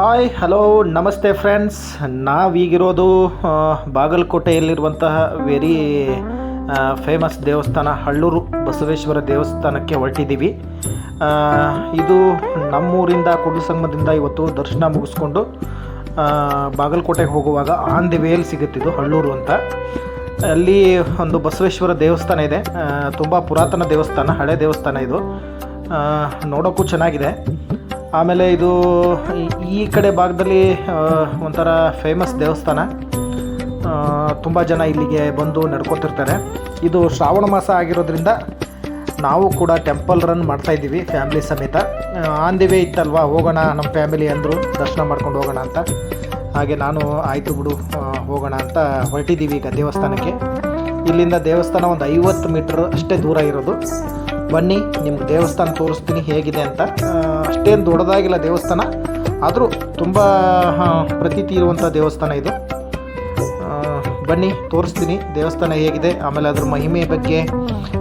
Hi, hello, ನಮಸ್ತೆ friends ನಾವೀಗಿರೋದು ಬಾಗಲಕೋಟೆಯಲ್ಲಿರುವಂತಹ ವೆರಿ ಫೇಮಸ್ ದೇವಸ್ಥಾನ ಹಳ್ಳೂರು ಬಸವೇಶ್ವರ ದೇವಸ್ಥಾನಕ್ಕೆ ಹೊರಟಿದ್ದೀವಿ. ಇದು ನಮ್ಮೂರಿಂದ ಸಂಗಮದಿಂದ ಇವತ್ತು ದರ್ಶನ ಮುಗಿಸ್ಕೊಂಡು ಬಾಗಲಕೋಟೆಗೆ ಹೋಗುವಾಗ ಆನ್ ದಿ ವೇಲ್ ಸಿಗುತ್ತಿದ್ದು ಹಳ್ಳೂರು ಅಂತ. ಅಲ್ಲಿ ಒಂದು ಬಸವೇಶ್ವರ ದೇವಸ್ಥಾನ ಇದೆ. ತುಂಬ ಪುರಾತನ ದೇವಸ್ಥಾನ, ಹಳೆ ದೇವಸ್ಥಾನ ಇದು. ನೋಡೋಕ್ಕೂ ಚೆನ್ನಾಗಿದೆ. ಆಮೇಲೆ ಇದು ಈ- ಕಡೆ ಭಾಗದಲ್ಲಿ ಒಂಥರ ಫೇಮಸ್ ದೇವಸ್ಥಾನ. ತುಂಬ ಜನ ಇಲ್ಲಿಗೆ ಬಂದು ನಡ್ಕೋತಿರ್ತಾರೆ. ಇದು ಶ್ರಾವಣ ಮಾಸ ಆಗಿರೋದ್ರಿಂದ ನಾವು ಕೂಡ ಟೆಂಪಲ್ ರನ್ ಮಾಡ್ತಾ ಇದ್ದೀವಿ ಫ್ಯಾಮಿಲಿ ಸಮೇತ. ಆನ್ ದಿ ವೇ ಇತ್ತಲ್ವಾ, ಹೋಗೋಣ ನಮ್ಮ ಫ್ಯಾಮಿಲಿ ಅಂದರು, ದರ್ಶನ ಮಾಡ್ಕೊಂಡು ಹೋಗೋಣ ಅಂತ. ಹಾಗೆ ನಾನು ಆಯಿತು ಬಿಡು ಹೋಗೋಣ ಅಂತ ಹೊರಟಿದ್ದೀವಿ ಈಗ ದೇವಸ್ಥಾನಕ್ಕೆ. ಇಲ್ಲಿಂದ ದೇವಸ್ಥಾನ ಒಂದು ಐವತ್ತು ಮೀಟ್ರ್ ಅಷ್ಟೇ ದೂರ ಇರೋದು. ಬನ್ನಿ, ನಿಮ್ಗೆ ದೇವಸ್ಥಾನ ತೋರಿಸ್ತೀನಿ ಹೇಗಿದೆ ಅಂತ. ಅಷ್ಟೇನು ದೊಡ್ಡದಾಗಿಲ್ಲ ದೇವಸ್ಥಾನ, ಆದರೂ ತುಂಬ ಪ್ರತೀತಿ ಇರುವಂಥ ದೇವಸ್ಥಾನ ಇದು. ಬನ್ನಿ, ತೋರಿಸ್ತೀನಿ ದೇವಸ್ಥಾನ ಹೇಗಿದೆ, ಆಮೇಲೆ ಅದ್ರ ಮಹಿಮೆ ಬಗ್ಗೆ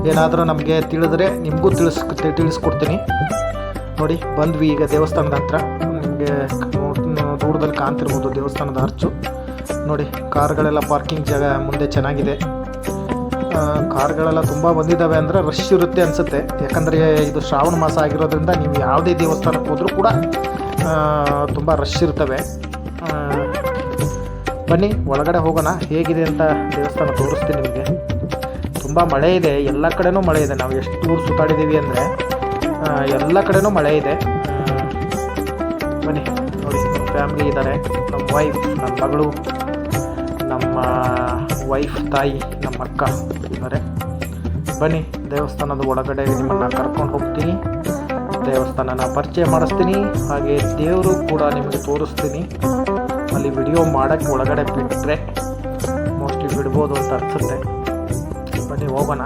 ಏನಾದರೂ ನಮಗೆ ತಿಳಿದ್ರೆ ನಿಮಗೂ ತಿಳಿಸ್ ತಿಳಿಸ್ಕೊಡ್ತೀನಿ. ನೋಡಿ, ಬಂದ್ವಿ ಈಗ ದೇವಸ್ಥಾನದ ಹತ್ರ. ನಿಮಗೆ ದೂರದಲ್ಲಿ ಕಾಣ್ತಿರ್ಬೋದು ದೇವಸ್ಥಾನದ ಅರ್ಚು. ನೋಡಿ, ಕಾರ್ಗಳೆಲ್ಲ ಪಾರ್ಕಿಂಗ್ ಜಾಗ ಮುಂದೆ ಚೆನ್ನಾಗಿದೆ. ಕಾರ್ಗಳೆಲ್ಲ ತುಂಬ ಬಂದಿದ್ದಾವೆ ಅಂದರೆ ರಶ್ ಇರುತ್ತೆ ಅನಿಸುತ್ತೆ. ಯಾಕಂದರೆ ಇದು ಶ್ರಾವಣ ಮಾಸ ಆಗಿರೋದ್ರಿಂದ ನೀವು ಯಾವುದೇ ದೇವಸ್ಥಾನಕ್ಕೆ ಹೋದರೂ ಕೂಡ ತುಂಬ ರಶ್ ಇರ್ತವೆ. ಬನ್ನಿ, ಒಳಗಡೆ ಹೋಗೋಣ. ಹೇಗಿದೆ ಅಂತ ದೇವಸ್ಥಾನ ತೋರಿಸ್ತೀನಿ ನಿಮಗೆ. ತುಂಬ ಮಳೆ ಇದೆ. ಎಲ್ಲ ಕಡೆನೂ ಮಳೆ ಇದೆ. ನಾವು ಎಷ್ಟು ಊರು ಸುತ್ತಾಡಿದ್ದೀವಿ ಅಂದರೆ ಎಲ್ಲ ಕಡೆನೂ ಮಳೆ ಇದೆ. ಬನ್ನಿ, ನೋಡಿ, ನಮ್ಮ ಫ್ಯಾಮ್ಲಿ ಇದ್ದಾರೆ. ನಮ್ಮ ವೈಫ್ ನಮ್ಮ ಮಗಳು, ನಮ್ಮ ವೈಫ್ ತಾಯಿ, ನಮ್ಮ ಅಕ್ಕ ಇದ್ದಾರೆ ಬನ್ನಿ, ದೇವಸ್ಥಾನದ ಒಳಗಡೆ ನಿಮ್ಮನ್ನು ಕರ್ಕೊಂಡು ಹೋಗ್ತೀನಿ. ದೇವಸ್ಥಾನನ ಪರಿಚಯ ಮಾಡಿಸ್ತೀನಿ. ಹಾಗೆ ದೇವರು ಕೂಡ ನಿಮಗೆ ತೋರಿಸ್ತೀನಿ. ಅಲ್ಲಿ ವಿಡಿಯೋ ಮಾಡೋಕ್ಕೆ ಒಳಗಡೆ ಬಿಟ್ಟರೆ ಮೋಸ್ಟ್ಲಿ ಬಿಡ್ಬೋದು ಅಂತ ಅನಿಸುತ್ತೆ. ಬನ್ನಿ, ಹೋಗೋಣ.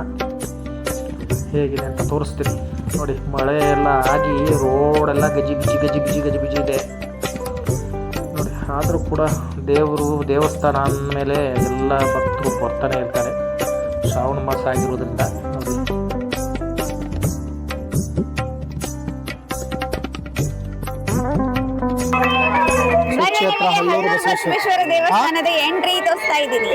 ಹೇಗಿದೆ ಅಂತ ತೋರಿಸ್ತೀನಿ. ನೋಡಿ, ಮಳೆ ಎಲ್ಲ ಆಗಿ ರೋಡೆಲ್ಲ ಗಜಿ ಬಿಜಿ ಗಜಿ ಬಿಜಿ ಗಜಿ ಬಿಜಿ ಇದೆ. ಆದರೂ ಕೂಡ ದೇವರು ದೇವಸ್ಥಾನ ಅಂದಮೇಲೆ ಎಲ್ಲ ಭಕ್ತರು ಬರ್ತಾನೆ ಇರ್ತಾರೆ. ಶ್ರಾವಣ ಮಾಸ ಆಗಿರೋದ್ರಿಂದ. ಬಸವೇಶ್ವರ. ದೇವಸ್ಥಾನದ ಎಂಟ್ರಿ ತೋರಿಸ್ತಾ ಇದ್ದೀನಿ.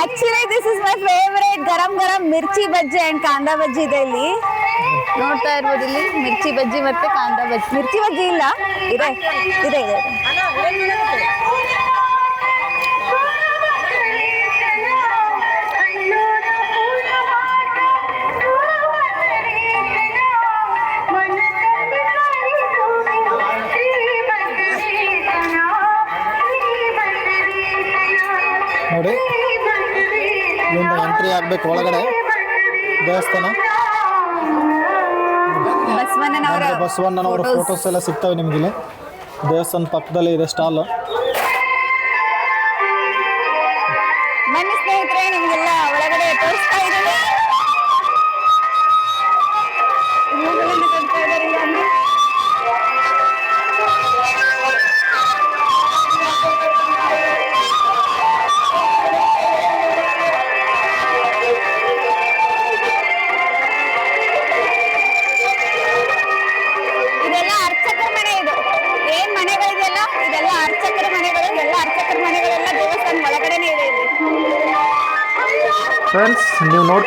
Actually this is my favourite garam garam mirchi bajji and kanda bajji ಇದೆ ಇಲ್ಲಿ. ನೋಡ್ತಾ ಇರ್ಬೋದು ಇಲ್ಲಿ ಮಿರ್ಚಿ ಬಜ್ಜಿ ಮತ್ತೆ ಕಾಂದಾ ಬಜ್ಜಿ ಮಿರ್ಚಿ ಬಜ್ಜಿ ಇಲ್ಲ ಇದೆ ಇದೆ ಇದೆ ನೋಡಿ ಇಲ್ಲಿಂದ ಎಂಟ್ರಿ ಆಗಬೇಕು ಒಳಗಡೆ ದೇವಸ್ಥಾನ ಬಸವಣ್ಣನವರ ಫೋಟೋಸ್ ಎಲ್ಲ ಸಿಗ್ತವೆ ನಿಮಗೆ ಇಲ್ಲಿ ದೇವಸ್ಥಾನ ಪಕ್ಕದಲ್ಲಿ ಇದೆ ಸ್ಟಾಲ್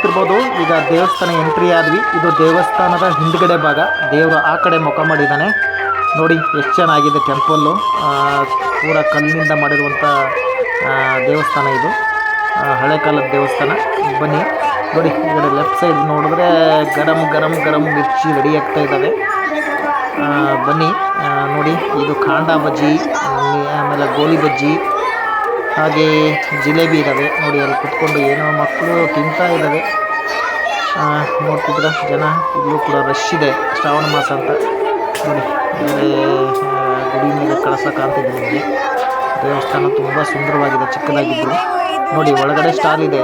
ನೋಡ್ತಿರ್ಬೋದು ಈಗ ದೇವಸ್ಥಾನ ಎಂಟ್ರಿ ಆದ್ವಿ. ಇದು ದೇವಸ್ಥಾನದ ಹಿಂದ್ಗಡೆ ಭಾಗ. ದೇವರು ಆ ಕಡೆ ಮುಖ ಮಾಡಿದ್ದಾನೆ. ನೋಡಿ, ಎಷ್ಟು ಚೆನ್ನಾಗಿದೆ ಟೆಂಪಲ್ಲು ಪೂರ ಕಲ್ಲಿನಿಂದ ಮಾಡಿರುವಂಥ ದೇವಸ್ಥಾನ ಇದು. ಹಳೆ ಕಾಲದ ದೇವಸ್ಥಾನ. ಬನ್ನಿ. ನೋಡಿ, ಈ ಕಡೆ ಲೆಫ್ಟ್ ಸೈಡ್ ನೋಡಿದ್ರೆ ಗರಂ ಗರಂ ಗರಂ ಮಿರ್ಚಿ ರೆಡಿ ಆಗ್ತಾ ಇದ್ದಾವೆ. ಬನ್ನಿ. ನೋಡಿ, ಇದು ಕಾಂಡ ಬಜ್ಜಿ ಆಮೇಲೆ ಗೋಲಿ ಬಜ್ಜಿ ಹಾಗೆ ಜಿಲೇಬಿ ಇದಾವೆ. ನೋಡಿ ಅಲ್ಲಿ ಕುತ್ಕೊಂಡು ಏನೋ ಮಕ್ಕಳು ತಿಂತಾ ಇದ್ದಾವೆ ನೋಡ್ತಿದ್ರ ಜನ ಇಲ್ಲೂ ಕೂಡ ರಶ್ ಇದೆ. ಶ್ರಾವಣ ಮಾಸ ಅಂತ. ನೋಡಿ ಇಲ್ಲಿ ಗುಡಿ ಮೇಲೆ ಕಳಸ ಕಾಣ್ತಿದೆ ನಿಮಗೆ. ದೇವಸ್ಥಾನ ತುಂಬ ಸುಂದರವಾಗಿದೆ ಚಿಕ್ಕದಾಗಿದ್ದು. ನೋಡಿ ಒಳಗಡೆ ಸ್ಟಾಲ್ ಇದೆ.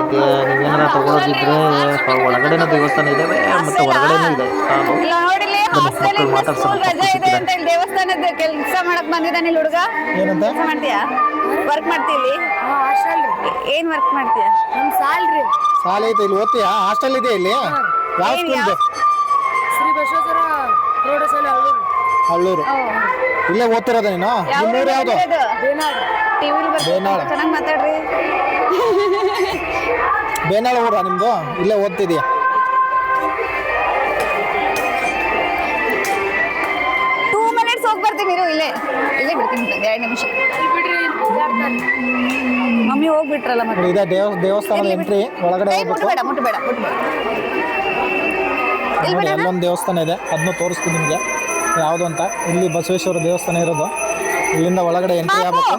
ನೀವೇನಾರ ತಗೊಳ್ಳೋದಿದ್ರೆ ಒಳಗಡೆನೂ ದೇವಸ್ಥಾನ ಇದೆ ಮತ್ತು ಹೊರಗಡೆನೂ ಇದೆ ಸ್ಟಾಲು. ಮಾತಾಡ್ಸೋಣ. ದೇವಸ್ಥಾನದ ಕೆಲಸ ಮಾಡಕ್ ಬಂದಿದ್ದಾನೆ ಹುಡುಗ. ಏನಂತ? ಮಾಡ್ತೀಯಾ? ವರ್ಕ್ ಮಾಡ್ತೀವಿ ಏನ್ ವರ್ಕ್ ಮಾಡ್ತೀಯ? ನಮ್ ಸಾಲ್ರಿ. ಸಾಲ ಐತೆ ಇಲ್ಲಿ ಓದ್ತೀಯಾ? ಹಾಸ್ಟೆಲ್ ಇದೆ ಇಲ್ಲಿ. ಯಾವ ಏನ್ ಸ್ಕೂಲ್ ಯಾವ- ಶ್ರೀ ಬಸವೇಶ್ವರ ಹಳ್ಳೂರು. ಇಲ್ಲೇ ಓದ್ತಿರೋದ ನೀನು? ನಿಮ್ಮೂರು ಯಾವುದು? ಟಿವಿಲಿ ಬೇನಾಳ. ಚೆನ್ನಾಗಿ ಮಾತಾಡ್ರಿ. ಬೇನಾಳ ಊರ ನಿಮ್ಮದು ಇಲ್ಲೇ ಓದ್ತಿದ್ಯಾ? ಟೂ ಮಿನಿಟ್ಸ್ ಹೋಗಿ ಬರ್ತೀನಿ ಇರು ಇಲ್ಲೇ ಇಲ್ಲೇ ಬಿಡ್ತೀನಿ ಎರಡು ನಿಮಿಷ. ಮಮ್ಮಿ ಹೋಗ್ಬಿಟ್ರಲ್ಲ ಮತ್ತೆ? ಇದೆ ದೇವ ದೇವಸ್ಥಾನದ ಎಂಟ್ರಿ ಒಳಗಡೆ ಏ, ಹೋಗ್ಬೇಕು ಮುಟ್ಬೇಡ ಮುಟ್ಬೇಡ ಮುಟ್ಬೇಡ. ನೋಡಿ ಅಲ್ಲೊಂದು ದೇವಸ್ಥಾನ ಇದೆ. ಅದನ್ನು ತೋರಿಸ್ತೀನಿ ನಿಮಗೆ. ಯಾವುದು ಅಂತ? ಇಲ್ಲಿ ಬಸವೇಶ್ವರ ದೇವಸ್ಥಾನ ಇರೋದು. ಇಲ್ಲಿಂದ ಒಳಗಡೆ ಎಂಟ್ರಿ ಆಗಬೇಕು.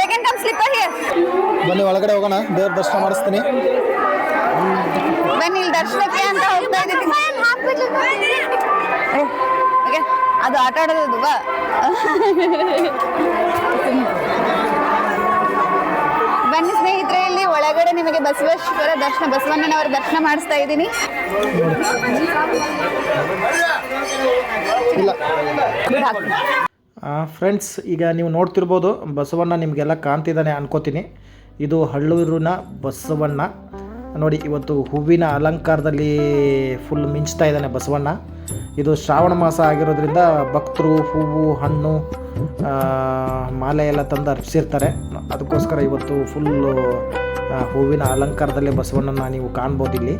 ಸೆಕೆಂಡ್ ಕಮ್ ಸ್ಲಿಪ್ಪರ್ ಹಿಯರ್ ಬನ್ನಿ ಒಳಗಡೆ ಹೋಗೋಣ. ದೇವ್ರ ದರ್ಶನ ಮಾಡಿಸ್ತೀನಿ. ಬನ್ನಿ ಇಲ್ಲಿ ದರ್ಶನಕ್ಕೆ ಅಂತ ಹೋಗ್ತಾ ಇದ್ದೀವಿ ಏ, ಓಕೆ ಅದು ಆಟ ಆಡೋದು ಬಾ ಬನ್ನಿ ಸ್ನೇಹಿತರೆ ಇಲ್ಲಿ ಒಳಗಡೆ ನಿಮಗೆ ಬಸವೇಶ್ವರ ದರ್ಶನ ಬಸವಣ್ಣನವರ ದರ್ಶನ ಮಾಡಿಸ್ತಾ ಇದ್ದೀನಿ. ಫ್ರೆಂಡ್ಸ್ ಈಗ ನೀವು ನೋಡ್ತಿರ್ಬೋದು ಬಸವಣ್ಣ ನಿಮಗೆಲ್ಲ ಕಾಣ್ತಿದ್ದಾನೆ ಅನ್ಕೋತೀನಿ. ಇದು ಹಳ್ಳೂರಿನ ಬಸವಣ್ಣ. ನೋಡಿ, ಇವತ್ತು ಹೂವಿನ ಅಲಂಕಾರದಲ್ಲಿ ಫುಲ್ ಮಿಂಚ್ತಾ ಇದ್ದಾನೆ ಬಸವಣ್ಣ. ಇದು ಶ್ರಾವಣ ಮಾಸ ಆಗಿರೋದ್ರಿಂದ ಭಕ್ತರು ಹೂವು, ಹಣ್ಣು ಮಾಲೆ ಎಲ್ಲ ತಂದು ಅರ್ಪಿಸಿರ್ತಾರೆ. ಅದಕ್ಕೋಸ್ಕರ ಇವತ್ತು ಫುಲ್ಲು ಹೂವಿನ ಅಲಂಕಾರದಲ್ಲೇ ಬಸವಣ್ಣನ ನೀವು ಕಾಣ್ಬೋದು ಇಲ್ಲಿ.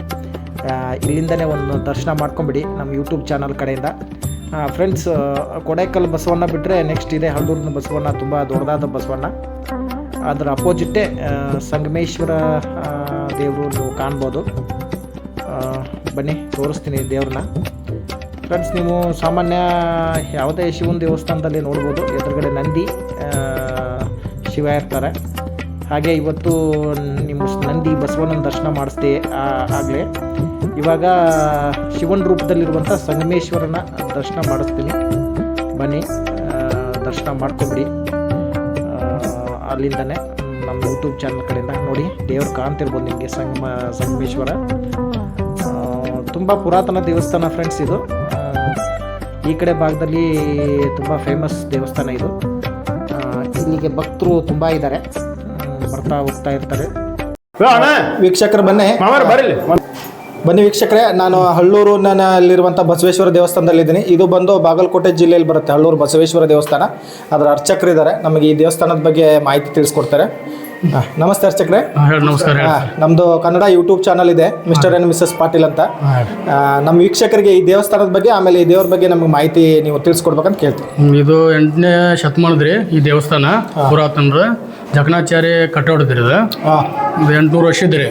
ಇಲ್ಲಿಂದನೇ ಒಂದು ದರ್ಶನ ಮಾಡ್ಕೊಂಬಿಡಿ ನಮ್ಮ ಯೂಟ್ಯೂಬ್ ಚಾನಲ್ ಕಡೆಯಿಂದ. ಫ್ರೆಂಡ್ಸ್ ಕೊಡೈಕಲ್ ಬಸವಣ್ಣ ಬಿಟ್ಟರೆ ನೆಕ್ಸ್ಟ್ ಇದೆ ಹಳ್ಳೂರಿನ ಬಸವಣ್ಣ, ತುಂಬ ದೊಡ್ಡದಾದ ಬಸವಣ್ಣ. ಅದರ ಅಪೋಸಿಟ್ಟೇ ಸಂಗಮೇಶ್ವರ ದೇವರು ನೀವು ಕಾಣ್ಬೋದು. ಬನ್ನಿ, ತೋರಿಸ್ತೀನಿ ದೇವ್ರನ್ನ. ಫ್ರೆಂಡ್ಸ್ ನೀವು ಸಾಮಾನ್ಯ ಯಾವುದೇ ಶಿವನ ದೇವಸ್ಥಾನದಲ್ಲಿ ನೋಡ್ಬೋದು. ಎದುರುಗಡೆ ನಂದಿ ಶಿವ ಇರ್ತಾರೆ. ಹಾಗೆ ಇವತ್ತು ನಿಮ್ಮ ನಂದಿ ಬಸವಣ್ಣನ ದರ್ಶನ ಮಾಡಿಸ್ದೆ ಆಗಲೇ. ಇವಾಗ ಶಿವನ ರೂಪದಲ್ಲಿರುವಂಥ ಸಂಗಮೇಶ್ವರನ ದರ್ಶನ ಮಾಡಿಸ್ತೀನಿ. ಬನ್ನಿ ದರ್ಶನ ಮಾಡ್ಕೊಬಿಡಿ. ಅಲ್ಲಿಂದನೇ. ನಮ್ಮ ಯೂಟ್ಯೂಬ್ ಚಾನಲ್ ಕಡೆಯಿಂದ ನೋಡಿ ದೇವ್ರು ಕಾಣ್ತಿರ್ಬೋದು ನಿಮಗೆ ಸಂಗಮ ಸಂಗಮೇಶ್ವರ. ತುಂಬ ಪುರಾತನ ದೇವಸ್ಥಾನ ಫ್ರೆಂಡ್ಸ್ ಇದು. ಆ, ಈ ಕಡೆ ಭಾಗದಲ್ಲಿ ತುಂಬ ಫೇಮಸ್ ದೇವಸ್ಥಾನ ಇದು. ಆ, ಇಲ್ಲಿಗೆ ಭಕ್ತರು ತುಂಬ ಇದ್ದಾರೆ. ಬರ್ತಾ ಹೋಗ್ತಾ ಇರ್ತಾರೆ. ವೀಕ್ಷಕರು ಬನ್ನಿ. ಬನ್ನಿ ವೀಕ್ಷಕರೇ ನಾನು ಹಳ್ಳೂರು ಅಲ್ಲಿರುವಂಥ ಬಸವೇಶ್ವರ ದೇವಸ್ಥಾನದಲ್ಲಿದ್ದೀನಿ. ಇದು ಬಂದು ಬಾಗಲಕೋಟೆ ಜಿಲ್ಲೆಯಲ್ಲಿ ಬರುತ್ತೆ ಹಳ್ಳೂರು ಬಸವೇಶ್ವರ ದೇವಸ್ಥಾನ. ಅದರ ಅರ್ಚಕರಿದ್ದಾರೆ ನಮಗೆ ಈ ದೇವಸ್ಥಾನದ ಬಗ್ಗೆ ಮಾಹಿತಿ ತಿಳಿಸ್ಕೊಡ್ತಾರೆ. ನಮಸ್ತೆ ಅರ್ಚಕರೇ. ನಮಸ್ಕಾರ. ನಮ್ದು ಕನ್ನಡ ಯೂಟ್ಯೂಬ್ ಚಾನಲ್ ಇದೆ ಮಿಸ್ಟರ್ ಅಂಡ್ ಮಿಸಸ್ ಪಾಟೀಲ್ ಅಂತ. ನಮ್ಮ ವೀಕ್ಷಕರಿಗೆ ಈ ದೇವಸ್ಥಾನದ ಬಗ್ಗೆ ಆಮೇಲೆ ಈ ದೇವ್ರ ಬಗ್ಗೆ ನಮಗೆ ಮಾಹಿತಿ ನೀವು ತಿಳಿಸ್ಕೊಡ್ಬೇಕಂತ ಕೇಳ್ತೀವಿ ಇದು ಎಂಟನೇ ಶತಮಾನದ್ರಿ ಈ ದೇವಸ್ಥಾನ ಪುರಾತನರ ಜಕಣಾಚಾರ್ಯ ಕಟ್ಟೋಡದ್ರಿ ಇದು. ಎಂಟ್ನೂರು ವರ್ಷ ಇದ್ರಿ.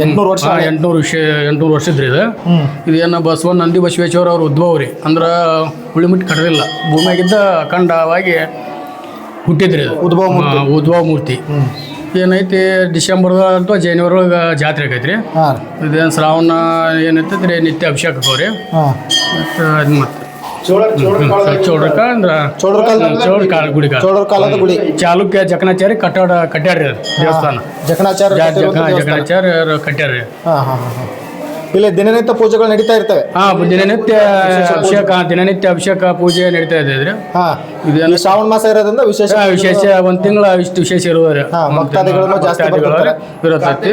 ಎಂಟ್ನೂರು ವರ್ಷ. ಎಂಟ್ನೂರು ವಿಷಯ ಎಂಟ್ನೂರು ವರ್ಷ ಇದ್ರಿ ಇದು. ಇದೇನು ಬಸವಣ್ಣ ನಂದಿ ಬಸವೇಶ್ವರ ಅವ್ರ ಉದ್ಭವ ರೀ. ಅಂದ್ರೆ ಉಳಿಮಿಟ್ಟು ಕಟ್ಟಲಿಲ್ಲ ಭೂಮಿಯಾಗಿದ್ದ ಅಖಂಡವಾಗಿ ಹುಟ್ಟಿದ್ರಿ ಇದು. ಉದ್ಭವ. ಉದ್ಭವ ಮೂರ್ತಿ. ಏನೈತಿ ಡಿಸೆಂಬರ್ ಅಥವಾ ಜನವರಿ ಒಳಗೆ ಜಾತ್ರೆ ಆಗೈತ್ರಿ. ರೀ ಇದೇನು ಶ್ರಾವಣ ಏನೈತೈತ್ರಿ ನಿತ್ಯ ಅಭಿಷೇಕ ಅಕ್ಕವ್ರಿ ಹಾಂ. ಮತ್ತು ಅದು ಮತ್ತೆ ಚೌಡ್ರಕ ಅಂದ್ರೆ ಚೋಳರ ಕಾಲ ಗುಡಿ ಕಾಲ ಕಾಲದ ಗುಡಿ ಚಾಲುಕ್ಯ ಜಕಣಾಚಾರಿ ಕಟ್ಟಡ ಕಟ್ಟ್ಯಾರ್ರಿ ಅದು ದೇವಸ್ಥಾನ. ಜಕಣಾಚಾರ್ಯ ಜ- ಕಟ್ಟಿರುವಂಥ ಜಕ- ಹಾ ಹಾ ಕಟ್ಟ್ಯಾರ್ರಿ ಹಾಂ ಹಾಂ ಹಾಂ. ಇಲ್ಲಿ ದಿನನಿತ್ಯ ಪೂಜೆಗಳು ನಡೀತಾ ಇರ್ತವೆ. ಹಾ ದಿನನಿತ್ಯ ಅಭಿಷೇಕ ದಿನನಿತ್ಯ ಅಭಿಷೇಕ ಪೂಜೆ ನಡೀತಾ ಇದೆ ಇದ್ರಿ ಹಾಂ ಇದೇನು ಶ್ರಾವಣ ಮಾಸ ಇರೋದ್ರಿಂದ ವಿಶೇಷ ವಿಶೇಷ ಒಂದ್ ತಿಂಗಳ ಇಷ್ಟು ವಿಶೇಷ ಇರುವುದ್ರೆ ಹಾ, ಭಕ್ತಾದಿಗಳನ್ನು ಜಾಸ್ತಿ ಬರ್ತಿರ್ತಾರೆ. ಇರತೈತಿ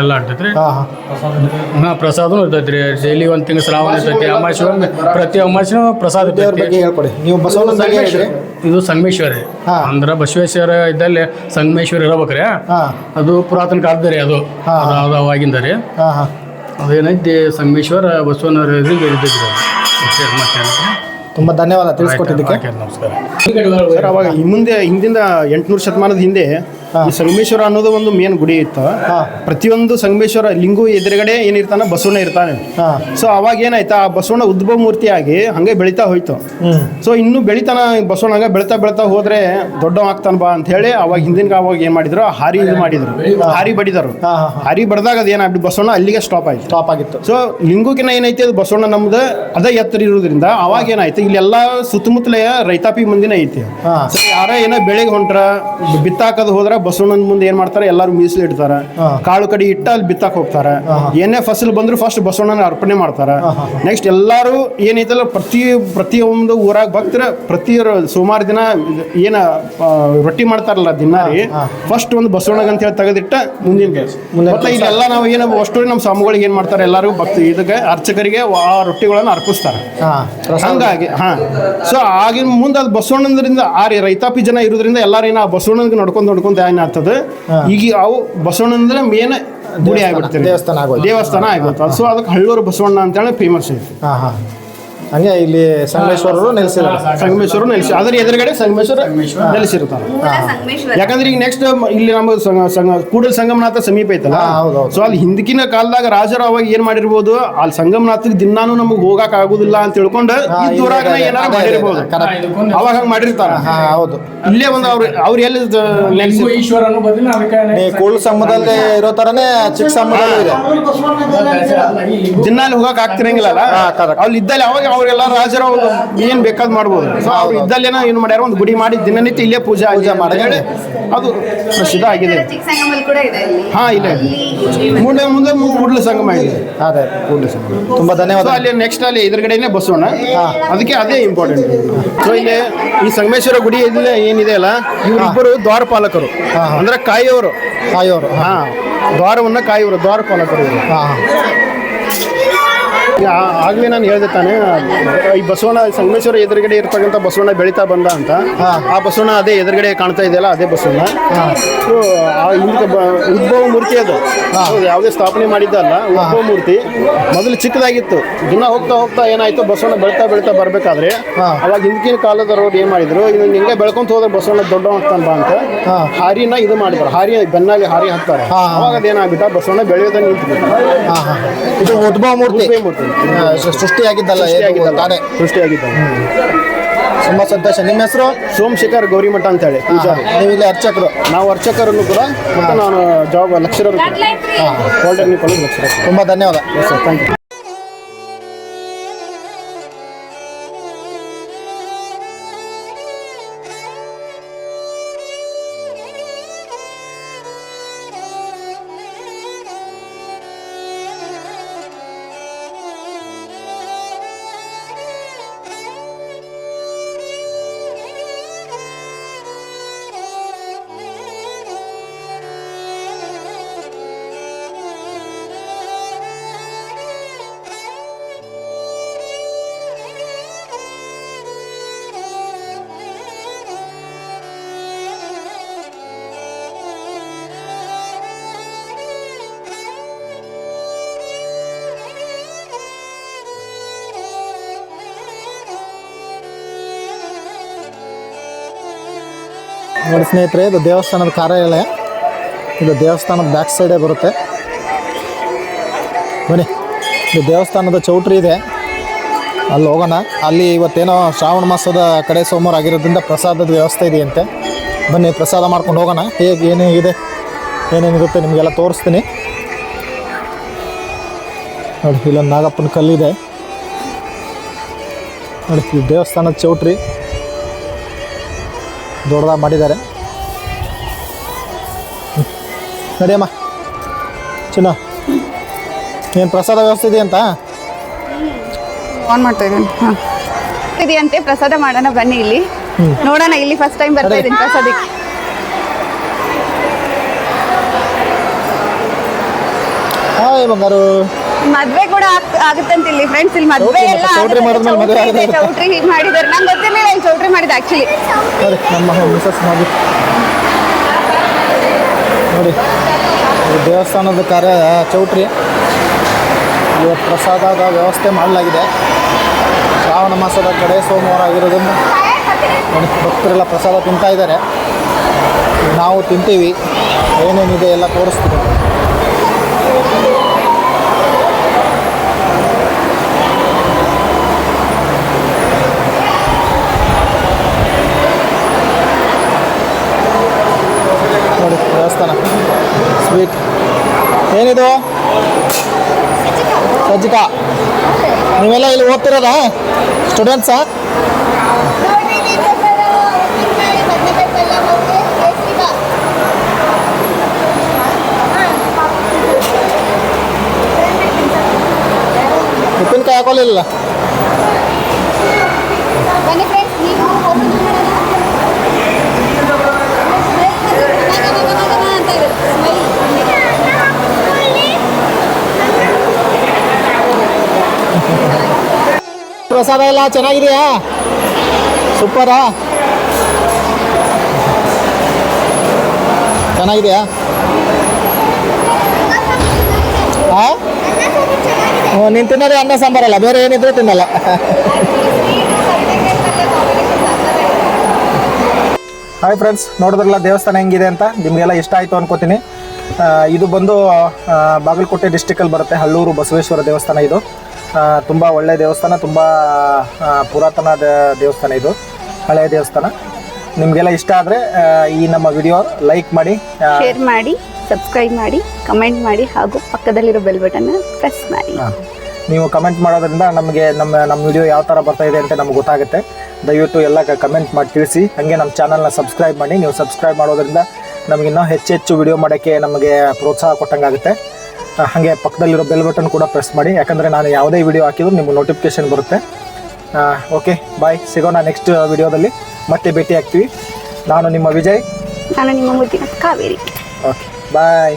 ಎಲ್ಲ ಆಗ್ತೈತ್ರಿ ಹಾಂ ಹಾಂ. ಹಾ ಪ್ರಸಾದನು ಇರ್ತೈತ್ರಿ. ಡೈಲಿ ಒಂದ್ ತಿಂಗಳ ಶ್ರಾವಣ ಇರ್ತೈತಿ. ಅಮಾವಾಸ್ಯೆ ಪ್ರತಿ ಅಮಾವಾಸ್ಯನೂ ಪ್ರಸಾದ ದೇವ್ರ ಇರ್ತೈತಿ ಬಗ್ಗೆ ಹೇಳ್ಕೊಡಿ. ನೀವು ಬಸವಣ್ಣನ ಬಗ್ಗೆ ಹೇಳಿದ್ರಿ. ಇದು ಸಂಗಮೇಶ್ವರ. ಹಾ. ಅಂದ್ರ ಬಸವೇಶ್ವರ ಇದ್ದಲ್ಲಿ ಸಂಗಮೇಶ್ವರ ಇರಬೇಕ್ರಿ. ಹಾಂ. ಅದು ಪುರಾತನ ಕಾಲದ ರೀ ಅದು. ಹಾ. ಅದು ಅದು ಅವಾಗಿಂದ ರೀ. ಹಾಂ ಹಾಂ. ಅದೇನೈತಿ ಸಂಗಮೇಶ್ವರ ಬಸವನವರ ಇದ್ರಿಗೆ ಇದ್ದಿದ್ರಿ ತುಂಬ ಧನ್ಯವಾದ ತಿಳಿಸ್ಕೊಟ್ಟಿದ್ದಕ್ಕೆ. ನಮಸ್ಕಾರ. ಸರ್ ಅವಾಗ ಈ ಮುಂದೆ ಹಿಂದಿಂದ ಎಂಟುನೂರು ಶತಮಾನದ ಹಿಂದೆ ಈ ಸಂಗಮೇಶ್ವರ ಅನ್ನೋದು ಒಂದು ಮೇನ್ ಗುಡಿ ಇತ್ತು. ಪ್ರತಿಯೊಂದು ಸಂಗಮೇಶ್ವರ ಲಿಂಗು ಎದುರುಗಡೆ ಏನಿರ್ತಾನ ಬಸವಣ್ಣ ಇರ್ತಾನೆ. ಸೊ ಅವಾಗ ಏನಾಯ್ತು ಆ ಬಸವಣ್ಣ ಉದ್ಭವ ಮೂರ್ತಿಯಾಗಿ ಹಂಗೆ ಬೆಳಿತಾ ಹೋಯ್ತು. ಸೊ ಇನ್ನು ಬೆಳಿತಾನ ಬಸವಣ್ಣ ಹಂಗೆ ಬೆಳಿತಾ ಬೆಳಿತಾ ಹೋದ್ರೆ ದೊಡ್ಡವ ಆಗ್ತಾನ ಬಾ ಅಂತ ಹೇಳಿ ಅವಾಗ ಹಿಂದಿನ ಅವಾಗ ಏನ್ ಮಾಡಿದ್ರು? ಹಾರಿ ಇದು ಮಾಡಿದ್ರು. ಹಾರಿ ಬಡಿದರು. ಹಾರಿ ಬಡದಾಗ ಅದು ಏನಾಗ್ಬಿಟ್ಟು ಬಸವಣ್ಣ ಅಲ್ಲಿಗೆ ಸ್ಟಾಪ್ ಆಯ್ತು. ಸ್ಟಾಪ್ ಆಗಿತ್ತು. ಸೊ ಲಿಂಗುಕಿನ ಏನೈತಿ ಅದು ಬಸವಣ್ಣ ನಮ್ದು ಅದ ಎತ್ತರ ಇರೋದ್ರಿಂದ ಅವಾಗ ಏನಾಯ್ತು ಇಲ್ಲೆಲ್ಲ ಸುತ್ತಮುತ್ತಲೆಯ ರೈತಾಪಿ ಮಂದಿನ ಐತಿ. ಯಾರ ಏನೋ ಬೆಳೆಗೆ ಹೊಂಟ್ರ ಬಿತ್ತಾಕದ್ ಹೋದ್ರ ಬಸವಣ್ಣನ ಮುಂದೆ ಏನ್ ಮಾಡ್ತಾರೆ? ಎಲ್ಲಾರು ಮೀಸಲು ಇಡ್ತಾರೆ. ಕಾಳು ಕಡಿ ಇಟ್ಟ ಅಲ್ಲಿ ಬಿತ್ತಾಕ್ ಹೋಗ್ತಾರೆ. ಏನೇ ಫಸಲ್ ಬಂದ್ರು ಫಸ್ಟ್ ಬಸವಣ್ಣನ ಅರ್ಪಣೆ ಮಾಡ್ತಾರೆ. ನೆಕ್ಸ್ಟ್ ಎಲ್ಲಾರು ಏನೈತಲ್ಲ ಪ್ರತಿ ಪ್ರತಿಯೊಂದು ಊರಾಗ ಭಕ್ತರ ಪ್ರತಿ ಸುಮಾರು ಸೋಮವಾರ ದಿನ ಏನ ರೊಟ್ಟಿ ಮಾಡ್ತಾರಲ್ಲ ದಿನ ಫಸ್ಟ್ ಒಂದು ಬಸವಣ್ಣಗ ಅಂತ ಹೇಳಿ ತೆಗೆದಿಟ್ಟ ಮುಂದಿನ ಮತ್ತೆ ಇಲ್ಲೆಲ್ಲ ನಾವು ಏನ ಅಷ್ಟು ನಮ್ಮ ಸ್ವಾಮಿಗಳಿಗೆ ಏನ್ ಮಾಡ್ತಾರೆ ಎಲ್ಲಾರು ಭಕ್ತ ಇದಕ್ಕೆ ಅರ್ಚಕರಿಗೆ ಆ ರೊಟ್ಟಿಗಳನ್ನು ಅರ್ಪಿಸ್ತಾರೆ. ಹಂಗಾಗಿ ಹಾ. ಸೊ ಆಗಿನ ಮುಂದೆ ಅದು ಬಸವಣ್ಣಂದ್ರಿಂದ ಆ ರೈತಾಪಿ ಜನ ಇರೋದ್ರಿಂದ ಎಲ್ಲಾರು ಏನ ಬಸವಣ್ಣನಿಗೆ ನಡ್ಕೊಂಡ್ ನಡ್ಕೊಂತ ಏನಾಗ್ತದೆ ಈಗ ಅವು ಬಸವಣ್ಣಂದ್ರೆ ಮೇನ್ ಗುಡಿ ಆಗ್ಬಿಡ್ತಾರೆ ದೇವಸ್ಥಾನ. ದೇವಸ್ಥಾನ ಆಗ್ಬಿಡ್ತದೆ ಸೊ ಅದಕ್ಕೆ ಹಳ್ಳೂರು ಬಸವಣ್ಣ ಅಂತೇಳಿ ಫೇಮಸ್ ಐತಿ ಹಾಂ ಹಾಂ. ಹಂಗೆ ಇಲ್ಲಿ ಸಂಗಮೇಶ್ವರರು ನೆಲೆಸಿದ್ದಾರೆ. ಸಂಗಮೇಶ್ವರ ನೆಲೆಸಿ ಅದ್ರ ಎದುರುಗಡೆ ಸಂಗಮೇಶ್ವರ ನೆಲೆಸಿರ್ತಾರೆ ಯಾಕಂದ್ರೆ ಈಗ ನೆಕ್ಸ್ಟ್ ಇಲ್ಲಿ ನಮ್ಮ ಕೂಡಲ್ ಸಂಗ ಕೂಡಲ ಸಂಗಮನಾಥ ಸಮೀಪ ಐತಲ್ಲ? ಹಾ, ಹೌದು, ಹೌದು. ಸೊ ಅಲ್ಲಿ ಹಿಂದಿನ ಕಾಲದಾಗ ರಾಜರು ಅವಾಗ ಏನ್ ಮಾಡಿರ್ಬೋದು? ಅಲ್ಲಿ ಸಂಗಮನಾಥಕ್ಕೆ ದಿನಾನು ನಮಗೆ ಹೋಗಕ್ ಆಗುದಿಲ್ಲ ಅಂತ ತಿಳ್ಕೊಂಡು ದೂರಾಗ ಏನಾರ ಮಾಡಿರ್ಬೋದು. correct. ಅವಾಗ ಹಂಗ ಮಾಡಿರ್ತಾರ. ಹಾಂ ಹೌದು. ಇಲ್ಲೇ ಒಂದು ಅವ್ರು ಅವ್ರ ಎಲ್ಲಿ ಕೂಳ್ ಸಮುದ್ರದಲ್ಲಿ ಇರೋ ತರನೇ ಚಿಕ್ಕ ಸಂಬಂಧ ಇದೆ. ದಿನಾಲಿ ಹೋಗಕ್ ಆಗ್ತಿರಂಗಿಲ್ಲ. ಅಲ್ಲಿ ಇದ್ದಲ್ಲಿ ಅವಾಗ ಅವ್ರಿಗೆಲ್ಲ ರಾಜರು ಅವ್ರು ಏನ್ ಬೇಕಾದ್ ಮಾಡ್ಬೋದು. ಸೊ ಅವ್ರು ಇದ್ದಲ್ಲೇನ ಏನ್ ಮಾಡ್ಯಾರ? ಒಂದು ಗುಡಿ ಮಾಡಿ ದಿನನಿತ್ಯ ಇಲ್ಲೇ ಪೂಜೆ ಪೂಜೆ ಮಾಡಿ ಹೇಳಿ ಅದು ಪ್ರಸಿದ್ಧ ಆಗಿದೆ. ಚಿಕ್ಕ ಸಂಗಮಲ್ಲಿ ಕೂಡ ಇದೆ ಇಲ್ಲಿ ಹಾ ಇಲ್ಲ ಮುಂದೆ ಮುಂದೆ ಕೂಡ್ಲ ಸಂಗಮ ಇದೆ. ಅದೇ ಕೂಡ್ಲ ಸಂಗಮ. ತುಂಬಾ ಸೊ ಧನ್ಯವಾದ ಅಲ್ಲಿ ನೆಕ್ಸ್ಟ್ ಅಲ್ಲಿ ಎದುರುಗಡೆನೆ ಬಸವಣ್ಣ. ಅದಕ್ಕೆ ಅದೇ ಇಂಪಾರ್ಟೆಂಟ್ ಸೊ ಇಲ್ಲಿ ಈ ಸಂಗಮೇಶ್ವರ ಗುಡಿ ಇಲ್ಲಿ ಏನಿದೆ ಅಲ್ಲ ಇವರಿಬ್ಬರು ದ್ವಾರಪಾಲಕರು ಅಂದ್ರೆ ಕಾಯಿಯವರು ಕಾಯಿಯವರು ಹಾ. ದ್ವಾರವನ್ನ ಕಾಯಿಯವರು ದ್ವಾರಪಾಲಕರು ಹಾ. ಆಗ್ಲೇ ನಾನು ಹೇಳಿದೆ ತಾನೆ ಈ ಬಸವಣ್ಣ ಸಂಗಮೇಶ್ವರ ಎದುರುಗಡೆ ಇರ್ತಕ್ಕಂಥ ಬಸವಣ್ಣ ಬೆಳೀತಾ ಬಂದ ಅಂತ. ಆ ಬಸವಣ್ಣ ಅದೇ ಎದುರುಗಡೆ ಕಾಣ್ತಾ ಇದೆಯಲ್ಲ ಅದೇ ಬಸವಣ್ಣ. ಸೊ ಆ ಬ ಉದ್ಭವ ಮೂರ್ತಿ ಅದು. ಯಾವುದೇ ಸ್ಥಾಪನೆ ಮಾಡಿದ್ದಲ್ಲ ಉದ್ಭವ ಮೂರ್ತಿ. ಮೊದಲು ಚಿಕ್ಕದಾಗಿತ್ತು. ದಿನ ಹೋಗ್ತಾ ಹೋಗ್ತಾ ಏನಾಯ್ತು ಬಸವಣ್ಣ ಬೆಳೀತಾ ಬೆಳೀತಾ ಬರಬೇಕಾದ್ರೆ ಅವಾಗ ಹಿಂದಿನ ಕಾಲದವ್ರು ಏನ್ ಮಾಡಿದ್ರು ಇದು ಹಿಂಗೆ ಬೆಳ್ಕೊಂತ ಹೋದ್ರೆ ಬಸವಣ್ಣ ದೊಡ್ಡ ಆಗ್ತಾನ ಬಾ ಅಂತ. ಹಾರಿನ ಇದು ಮಾಡಿದ್ರು ಹಾರಿ ಬೆನ್ನಲ್ಲಿ ಹಾರಿ ಹಾಕ್ತಾರೆ. ಅವಾಗ ಅದೇನಾಗ್ಬಿಟ್ಟ ಬಸವಣ್ಣ ಬೆಳೆಯೋದನ್ನ ನಿಂತು ಇದು ಉದ್ಭವ ಮೂರ್ತಿ. ಮೂರ್ತಿ. ಸೃಷ್ಟಿಯಾಗಿದ್ದಲ್ಲ ಸೃಷ್ಟಿಯಾಗಿದ್ದಲ್ಲ. ತಾನೇ ಸೃಷ್ಟಿಯಾಗಿದ್ದಲ್ಲ. ತುಂಬ ಸಂತೋಷ. ನಿಮ್ಮ ಹೆಸರು? ಸೋಮಶೇಖರ್ ಗೌರಿಮಠ ಅಂತ ಹೇಳಿ ಪೂಜಾರಿ. ನೀವು ಇಲ್ಲಿ ಅರ್ಚಕರು. ನಾವು ಅರ್ಚಕರನ್ನು ಕೂಡ ಮತ್ತೆ ನಾನು job lecturer polytechnic college lecturer ತುಂಬ ಧನ್ಯವಾದ. ಸರ್ ಥ್ಯಾಂಕ್ ಯು ನೋಡಿ ಸ್ನೇಹಿತರೆ, ಇದು ದೇವಸ್ಥಾನದ ಕಾರ್ಯಾಲಯ. ಇದು ದೇವಸ್ಥಾನದ ಬ್ಯಾಕ್ ಸೈಡೇ ಬರುತ್ತೆ. ಬನ್ನಿ, ಇದು ದೇವಸ್ಥಾನದ ಚೌಟ್ರಿ ಇದೆ. ಅಲ್ಲಿ ಹೋಗೋಣ. ಅಲ್ಲಿ ಇವತ್ತೇನೋ ಶ್ರಾವಣ ಮಾಸದ ಕಡೆ ಸೋಮವಾರ ಆಗಿರೋದ್ರಿಂದ ಪ್ರಸಾದದ ವ್ಯವಸ್ಥೆ ಇದೆಯಂತೆ. ಬನ್ನಿ, ಪ್ರಸಾದ ಮಾಡ್ಕೊಂಡು ಹೋಗೋಣ. ಹೇಗೆ ಏನೇನಿದೆ ಏನೇನಿರುತ್ತೆ ನಿಮಗೆಲ್ಲ ತೋರಿಸ್ತೀನಿ. ನೋಡಿ, ಇಲ್ಲೊಂದು ನಾಗಪ್ಪನ ಕಲ್ಲಿದೆ. ನೋಡಿ, ಇದು ದೇವಸ್ಥಾನದ ಚೌಟ್ರಿ. ದೊಡ್ಡದಾಗಿ ಮಾಡಿದ್ದಾರೆ. ನಡಿಯಮ್ಮ. ಚಿನ್ನ ಏನು ಪ್ರಸಾದ ವ್ಯವಸ್ಥೆ ಇದೆಯಂತ ಆನ್ ಮಾಡ್ತಾ ಇದ್ದೀನಿ. ಹಾಂ. ಇದೆಯಂತೆ ಪ್ರಸಾದ ಮಾಡೋಣ ಬನ್ನಿ ಇಲ್ಲಿ. ನೋಡೋಣ ಇಲ್ಲಿ ಫಸ್ಟ್ ಟೈಮ್ ಬರ್ತಾ ಇದ್ದೀನಿ ಪ್ರಸಾದಕ್ಕೆ. ಹಾಯ್ ಬಂಗಾರು. ಮದ್ವೆ ಕೂಡ ಆಗ್- ಆಗುತ್ತಂತ ಇಲ್ಲಿ ಫ್ರೆಂಡ್ಸ್ ಇಲ್ಲಿ ಮದ್ವೆ ಎಲ್ಲ ಚೌಟ್ರಿ. ಮಾಡಿದ್ಮೇಲೆ ಮದ್ವೆ ಚೌಟ್ರಿ ಆಗುತ್ತೆ. ಚೌಟ್ರಿ ಹೀಗೆ ಮಾಡಿದ್ದಾರೆ. ನಂಗೆ ಗೊತ್ತಿರ್ಲಿಲ್ಲ ಇಲ್ಲಿ ಚೌಟ್ರಿ ಮಾಡಿದ್ ಆಕ್ಚುಲಿ ನೋಡಿ ನಮ್ಮ ಮಿಸಸ್ ನೋಡಿ. ಇದು ದೇವಸ್ಥಾನದ ಕಾರ್ಯ ಚೌಟ್ರಿ. ಇವತ್ತು ಪ್ರಸಾದದ ವ್ಯವಸ್ಥೆ ಮಾಡಲಾಗಿದೆ. ಶ್ರಾವಣ ಮಾಸದ ಕಡೆ ಸೋಮವಾರ ಆಗಿರೋದನ್ನು ನೋಡಿ ಭಕ್ತರೆಲ್ಲ ಪ್ರಸಾದ ತಿಂತಾ ಇದ್ದಾರೆ. ನಾವು ತಿಂತೀವಿ. ಏನೇನಿದೆ ಎಲ್ಲ ತೋರಿಸ್ತೀವಿ. ಏನಿದು ಸಜ್ಜಿಕಾ ನೀವೆಲ್ಲ ಇಲ್ಲಿ ಓದ್ತಿರೋದಾ ಸ್ಟೂಡೆಂಟ್ಸಾ ಉಪ್ಪಿನಕಾಯಿ ಹಾಕೋಲಿಲ್ಲ ಪ್ರಸಾದ ಎಲ್ಲ ಚೆನ್ನಾಗಿದೆಯಾ? ಸೂಪರಾ ಚೆನ್ನಾಗಿದೆಯಾ? ಹಾಂ ನೀನು ತಿನ್ನೋದೇ ಅನ್ನ ಸಾಂಬಾರಲ್ಲ ಬೇರೆ ಏನಿದ್ರೂ ತಿನ್ನಲ್ಲ. ಹಾಯ್ ಫ್ರೆಂಡ್ಸ್ ನೋಡಿದ್ರಲ್ಲ ದೇವಸ್ಥಾನ ಹೆಂಗಿದೆ ಅಂತ? ನಿಮಗೆಲ್ಲ ಇಷ್ಟ ಆಯಿತು ಅನ್ಕೋತೀನಿ. ಇದು ಬಂದು ಬಾಗಲಕೋಟೆ ಡಿಸ್ಟಿಕಲ್ಲಿ ಬರುತ್ತೆ, ಹಳ್ಳೂರು ಬಸವೇಶ್ವರ ದೇವಸ್ಥಾನ ಇದು. ತುಂಬ ಒಳ್ಳೆಯ ದೇವಸ್ಥಾನ ತುಂಬ ಪುರಾತನ ದೇವಸ್ಥಾನ ಇದು ಹಳೆಯ ದೇವಸ್ಥಾನ. ನಿಮಗೆಲ್ಲ ಇಷ್ಟ ಆದರೆ ಈ ನಮ್ಮ ವಿಡಿಯೋ ಲೈಕ್ ಮಾಡಿ ಶೇರ್ ಮಾಡಿ ಸಬ್ಸ್ಕ್ರೈಬ್ ಮಾಡಿ ಕಮೆಂಟ್ ಮಾಡಿ ಹಾಗೂ ಪಕ್ಕದಲ್ಲಿರೋ ಬೆಲ್ ಬಟನ್ ಪ್ರೆಸ್ ಮಾಡಿ. ನೀವು ಕಮೆಂಟ್ ಮಾಡೋದ್ರಿಂದ ನಮಗೆ ನಮ್ಮ ನಮ್ಮ ವಿಡಿಯೋ ಯಾವ ಥರ ಬರ್ತಾ ಇದೆ ಅಂತ ನಮ್ಗೆ ಗೊತ್ತಾಗುತ್ತೆ. ದಯವಿಟ್ಟು ಎಲ್ಲ ಕಮೆಂಟ್ ಮಾಡಿ ತಿಳಿಸಿ. ಹಾಗೆ ನಮ್ಮ ಚಾನಲ್ನ ಸಬ್ಸ್ಕ್ರೈಬ್ ಮಾಡಿ. ನೀವು ಸಬ್ಸ್ಕ್ರೈಬ್ ಮಾಡೋದ್ರಿಂದ ನಮಗಿನ್ನೂ ಹೆಚ್ಚು ಹೆಚ್ಚು ವಿಡಿಯೋ ಮಾಡೋಕ್ಕೆ ನಮಗೆ ಪ್ರೋತ್ಸಾಹ ಕೊಟ್ಟಂಗಾಗುತ್ತೆ. ಹಾಗೆ ಪಕ್ಕದಲ್ಲಿರೋ ಬೆಲ್ ಬಟನ್ ಕೂಡ ಪ್ರೆಸ್ ಮಾಡಿ. ಯಾಕಂದರೆ ನಾನು ಯಾವುದೇ ವಿಡಿಯೋ ಹಾಕಿದ್ರು ನಿಮಗೆ ನೋಟಿಫಿಕೇಶನ್ ಬರುತ್ತೆ. ಓಕೆ ಬಾಯ್ ಸಿಗೋಣ ನೆಕ್ಸ್ಟ್ ವಿಡಿಯೋದಲ್ಲಿ ಮತ್ತೆ ಭೇಟಿ ಆಗ್ತೀವಿ ನಾನು ನಿಮ್ಮ ವಿಜಯ್. ನಾನು ನಿಮ್ಮ ಮುದ್ದಿನ ಕಾವೇರಿ. Okay bye